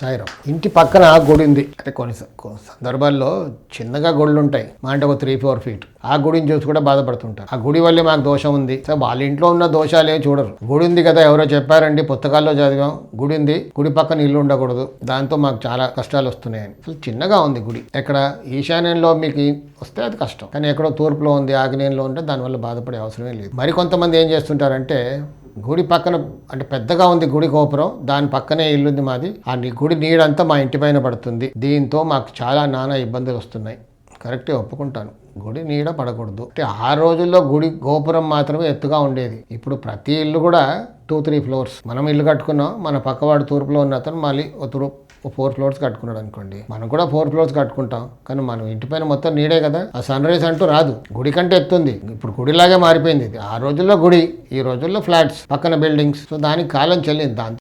సాయిరాం. ఇంటి పక్కన గుడి ఉంది. అంటే కొన్ని కొన్ని సందర్భాల్లో చిన్నగా గుళ్ళు ఉంటాయి మా అంటే ఒక త్రీ ఫోర్ ఫీట్ ఆ గుడిని చూసి కూడా బాధపడుతుంటారు. ఆ గుడి వల్లే మాకు దోషం ఉంది. సో వాళ్ళ ఇంట్లో ఉన్న దోషాలు ఏం చూడరు. గుడి ఉంది కదా ఎవరో చెప్పారండి పుస్తకాల్లో చదివాం. గుడి ఉంది గుడి పక్కన ఇల్లు ఉండకూడదు. దాంతో మాకు చాలా కష్టాలు వస్తున్నాయని. అసలు చిన్నగా ఉంది గుడి. ఎక్కడ ఈశాన్యంలో మీకు వస్తే అది కష్టం. కానీ ఎక్కడో తూర్పులో ఉంది ఆగ్నేయంలో ఉంటే దానివల్ల బాధపడే అవసరమే లేదు. మరి కొంతమంది ఏం చేస్తుంటారంటే గుడి పక్కన అంటే పెద్దగా ఉంది గుడి గోపురం దాని పక్కనే ఇల్లుంది మాది. ఆ గుడి నీడంతా మా ఇంటి పైన పడుతుంది. దీంతో మాకు చాలా నానా ఇబ్బందులు వస్తున్నాయి. కరెక్టే ఒప్పుకుంటాను. గుడి నీడ పడకూడదు. అంటే ఆ రోజుల్లో గుడి గోపురం మాత్రమే ఎత్తుగా ఉండేది. ఇప్పుడు ప్రతి ఇల్లు కూడా టూ త్రీ ఫ్లోర్స్ మనం ఇల్లు కట్టుకున్నాం మన పక్కవాడు తూర్పులో ఉన్న అతను మళ్ళీ ఒక ఫోర్ ఫ్లోర్స్ కట్టుకున్నాడు అనుకోండి. మనం కూడా ఫోర్ ఫ్లోర్స్ కట్టుకుంటాం. కానీ మనం ఇంటి పైన మొత్తం నీడే కదా. ఆ సన్ రైజ్ అంటూ రాదు. గుడి కంటే ఎత్తుంది. ఇప్పుడు గుడిలాగే మారిపోయింది ఇది. ఆ రోజుల్లో గుడి ఈ రోజుల్లో ఫ్లాట్స్ పక్కన బిల్డింగ్స్ సో దానికి కాలం చెల్లింది. దాంతో